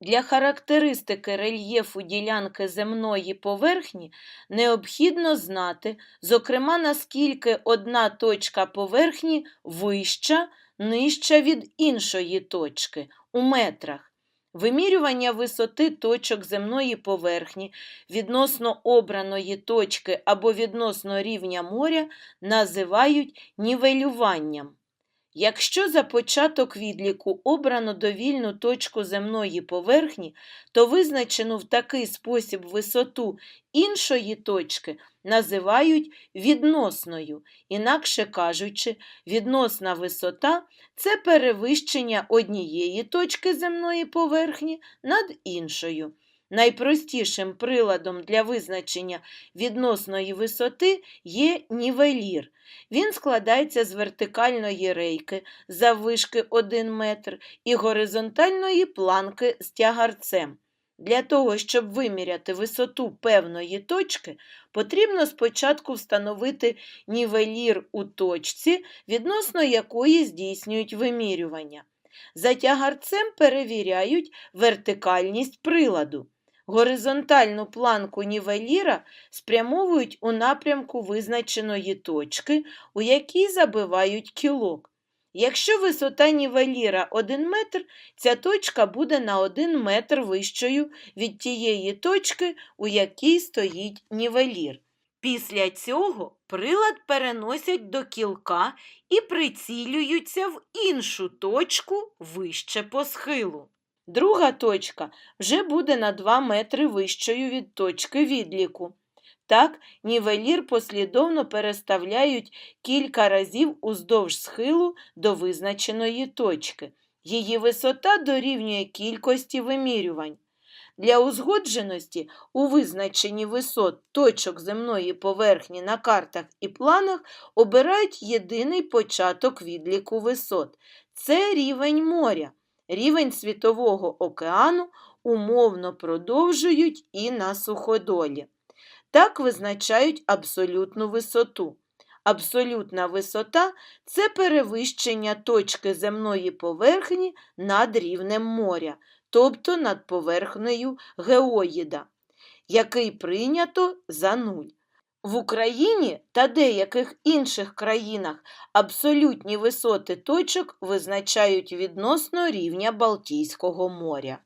Для характеристики рельєфу ділянки земної поверхні необхідно знати, зокрема, наскільки одна точка поверхні вища, нижча від іншої точки у метрах. Вимірювання висоти точок земної поверхні відносно обраної точки або відносно рівня моря називають нівелюванням. Якщо за початок відліку обрано довільну точку земної поверхні, то визначену в такий спосіб висоту іншої точки називають відносною. Інакше кажучи, відносна висота це перевищення однієї точки земної поверхні над іншою. Найпростішим приладом для визначення відносної висоти є нівелір. Він складається з вертикальної рейки заввишки 1 метр і горизонтальної планки з тягарцем. Для того, щоб виміряти висоту певної точки, потрібно спочатку встановити нівелір у точці, відносно якої здійснюють вимірювання. За тягарцем перевіряють вертикальність приладу. Горизонтальну планку нівеліра спрямовують у напрямку визначеної точки, у якій забивають кілок. Якщо висота нівеліра 1 метр, ця точка буде на 1 метр вищою від тієї точки, у якій стоїть нівелір. Після цього прилад переносять до кілка і прицілюються в іншу точку вище по схилу. Друга точка вже буде на 2 метри вищою від точки відліку. Так, нівелір послідовно переставляють кілька разів уздовж схилу до визначеної точки. Її висота дорівнює кількості вимірювань. Для узгодженості у визначенні висот точок земної поверхні на картах і планах обирають єдиний початок відліку висот. Це рівень моря. Рівень Світового океану умовно продовжують і на суходолі. Так визначають абсолютну висоту. Абсолютна висота це перевищення точки земної поверхні над рівнем моря, тобто над поверхнею геоїда, який прийнято за нуль. В Україні та деяких інших країнах абсолютні висоти точок визначають відносно рівня Балтійського моря.